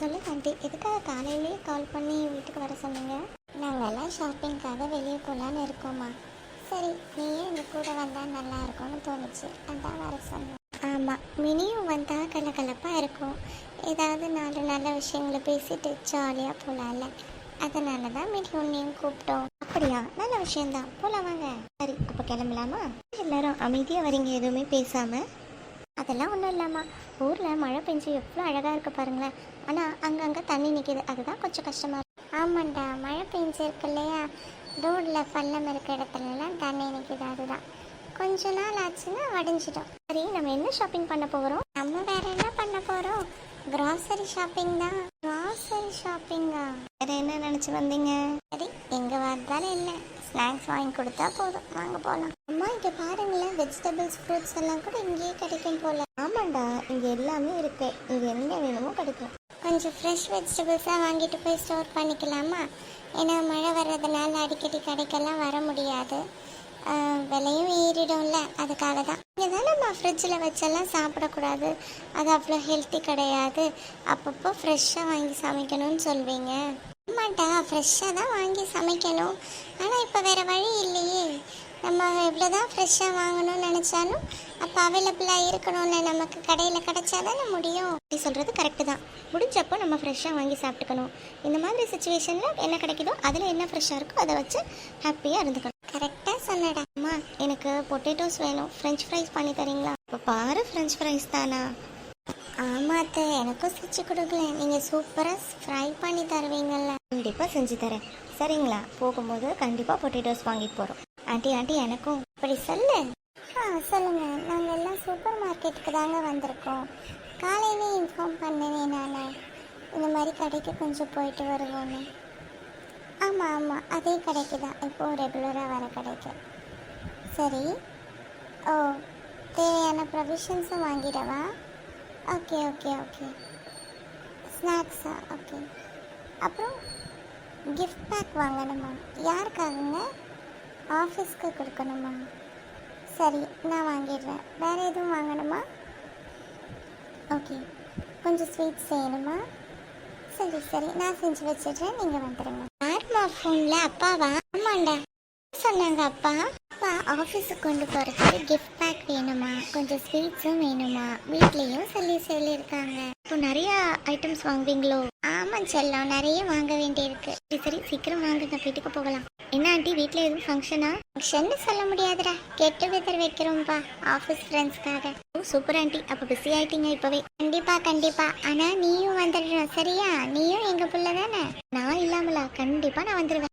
சொல்லுங்க ஆண்டி எதுக்காக காலையிலேயே கால் பண்ணி வீட்டுக்கு வர சொன்னீங்க? நாங்கள்லாம் ஷாப்பிங்க்காக வெளியே போகலான்னு இருக்கோம்மா. சரி நீயே எங்கள் கூட வந்தால் நல்லா இருக்கும்னு தோணுச்சு. அதான் வர சொன்னேன். ஆமாம் மினியும் வந்தால் கலகலப்பாக இருக்கும். ஏதாவது நாலு நல்ல விஷயங்களை பேசிட்டு ஜாலியாக போகலாம்ல அதனால தான் மினி உன்னையும் கூப்பிட்டோம். அப்படியா? நல்ல விஷயம்தான். போகலாம் வாங்க. சரி அப்போ கிளம்பலாமா? எல்லாரும் அமைதியாக வரீங்க எதுவுமே பேசாமல் அதெல்லாம் ஒன்றும் இல்லாமா ஊரில் மழை பெஞ்சு எவ்வளோ அழகாக இருக்குது பாருங்களேன். ஆனால் அங்கங்கே தண்ணி நிற்கிது அதுதான் கொஞ்சம் கஷ்டமாக இருக்கும் ஆமாண்டா மழை பெஞ்சிருக்கு இல்லையா? ரோடில் பள்ளம் இருக்க இடத்துலலாம் தண்ணி நிற்கிது அதுதான். கொஞ்ச நாள் ஆச்சுன்னா வடிஞ்சிடும். சரி நம்ம என்ன ஷாப்பிங் பண்ண போகிறோம் நம்ம வேற என்ன பண்ண போகிறோம் கிராசரி ஷாப்பிங் தான். கிராசரி ஷாப்பிங்கா வேற என்ன நினச்சி வந்தீங்க? சரி வந்தாலும் இல்லை. ஸ்நாக்ஸ் வாங்கி கொடுத்தா போதும். வாங்க போகலாம் அம்மா இங்கே பாருங்களேன். வெஜிடபிள்ஸ் ஃப்ரூட்ஸ் எல்லாம் கூட இங்கேயே கிடைக்கும் போல. ஆமாண்டா இங்கே எல்லாமே இருக்கு. இங்கே என்ன வேணுமோ கிடைக்கும். கொஞ்சம் ஃப்ரெஷ் வெஜிடபிள்ஸாக வாங்கிட்டு போய் ஸ்டோர் பண்ணிக்கலாமா? ஏன்னா மழை வர்றதுனால அடிக்கடி கடைக்கெல்லாம் வர முடியாது. விலையும் ஏறிடும்ல. அதுக்காக தான் இங்கே தானேம்மா ஃப்ரிட்ஜில் வச்செல்லாம் சாப்பிடக்கூடாது. அது அவ்வளோ ஹெல்த்தி கிடையாது. அப்பப்போ ஃப்ரெஷ்ஷாக வாங்கி சமைக்கணும்னு சொல்வீங்க. ஆமாண்டா ஃப்ரெஷ்ஷாக தான் வாங்கி சமைக்கணும். ஆனால் இப்போ வேறு வழி இல்லையே. நம்ம எவ்வளோ தான் ஃப்ரெஷ்ஷாக வாங்கணும்னு நினச்சாலும் அப்போ அவைலபிளாக இருக்கணும்ல நமக்கு கடையில் கிடைச்சா தானே முடியும். நீ சொல்கிறது கரெக்டு தான். முடிஞ்சப்போ நம்ம ஃப்ரெஷ்ஷாக வாங்கி சாப்பிட்டுக்கணும். இந்த மாதிரி சுச்சுவேஷனில் என்ன கிடைக்குதோ அதில் என்ன ஃப்ரெஷ்ஷாக இருக்கோ அதை வச்சு ஹாப்பியாக இருந்துக்கணும். கரெக்டாக சொன்னடா. அம்மா எனக்கு பொட்டேட்டோஸ் வேணும். ஃப்ரெஞ்ச் ஃப்ரைஸ் பண்ணி தரீங்களா? இப்போ பாரு ஃப்ரெஞ்ச் ஃப்ரைஸ் தானா? ஆமாத்த எனக்கும் செஞ்சு கொடுக்கல நீங்கள் சூப்பராக ஃப்ரை பண்ணி தருவீங்கல்ல. கண்டிப்பாக செஞ்சு தரேன். சரிங்களா? போகும்போது கண்டிப்பாக பொட்டேட்டோஸ் வாங்கிட்டு போகிறோம் ஆண்டி ஆண்டி எனக்கும் அப்படி சொல்லு. ஆ சொல்லுங்க. நாங்கள் எல்லாம் சூப்பர் மார்க்கெட்டுக்கு தாங்க வந்திருக்கோம். காலையிலே இன்ஃபார்ம் பண்ணேனே நான். இந்த மாதிரி கடைக்கு கொஞ்சம் போயிட்டு வருவோன்னு. ஆமாம் ஆமாம் அதே கடைக்கு தான். இப்போது ரெகுலராக வர கடைக்கு. சரி. ஓ தேவையான ப்ரொவிஷன்ஸும் வாங்கிடவா? ஓகே ஓகே ஓகே ஸ்நாக்ஸா ஓகே அப்புறம் கிஃப்ட் பேக் வாங்கணுமா? யாருக்காகங்க? ஆஃபீஸ்க்கு கொடுக்கணுமா? சரி நான் வாங்கிடுறேன். வேறு எதுவும் வாங்கணுமா? ஓகே கொஞ்சம் ஸ்வீட்ஸ் செய்யணுமா? சரி சரி. நான் செஞ்சு வச்சிடுறேன். நீங்கள் வந்துடுங்க யாருமா ஃபோனில் அப்பாவா ஆமாண்டா சொன்னாங்க அப்பா. அப்பா ஆஃபீஸுக்கு கொண்டு போகிறதுக்கு கிஃப்ட் பேக் வேணுமா? கொஞ்சம் ஸ்வீட்ஸும் வேணுமா? வீட்லேயும் சொல்லி சொல்லியிருக்காங்க. இப்போ நிறைய ஐட்டம்ஸ் வாங்குவீங்களோ? ஆமாம் செல்லம் நிறைய வாங்க வேண்டியிருக்கு. சரி சரி சீக்கிரம் வாங்குங்க வீட்டுக்கு போகலாம். என்ன ஆண்டி வீட்டில் எதுவும் ஃபங்க்ஷனா ஃபங்க்ஷன் சொல்ல முடியாதுடா. கெட்டு வெதர் வைக்கிறோம்ப்பா ஆஃபீஸ் ஃப்ரெண்ட்ஸ்க்காக ஓ சூப்பர் ஆண்டி. அப்போ பிஸி ஆயிட்டீங்க இப்போவே. கண்டிப்பா கண்டிப்பா. ஆனால் நீயும் வந்துடுறோம் சரியா? நீயும் எங்கள் பிள்ளை தானே? நான் இல்லாமலா? கண்டிப்பாக நான் வந்துடுவேன்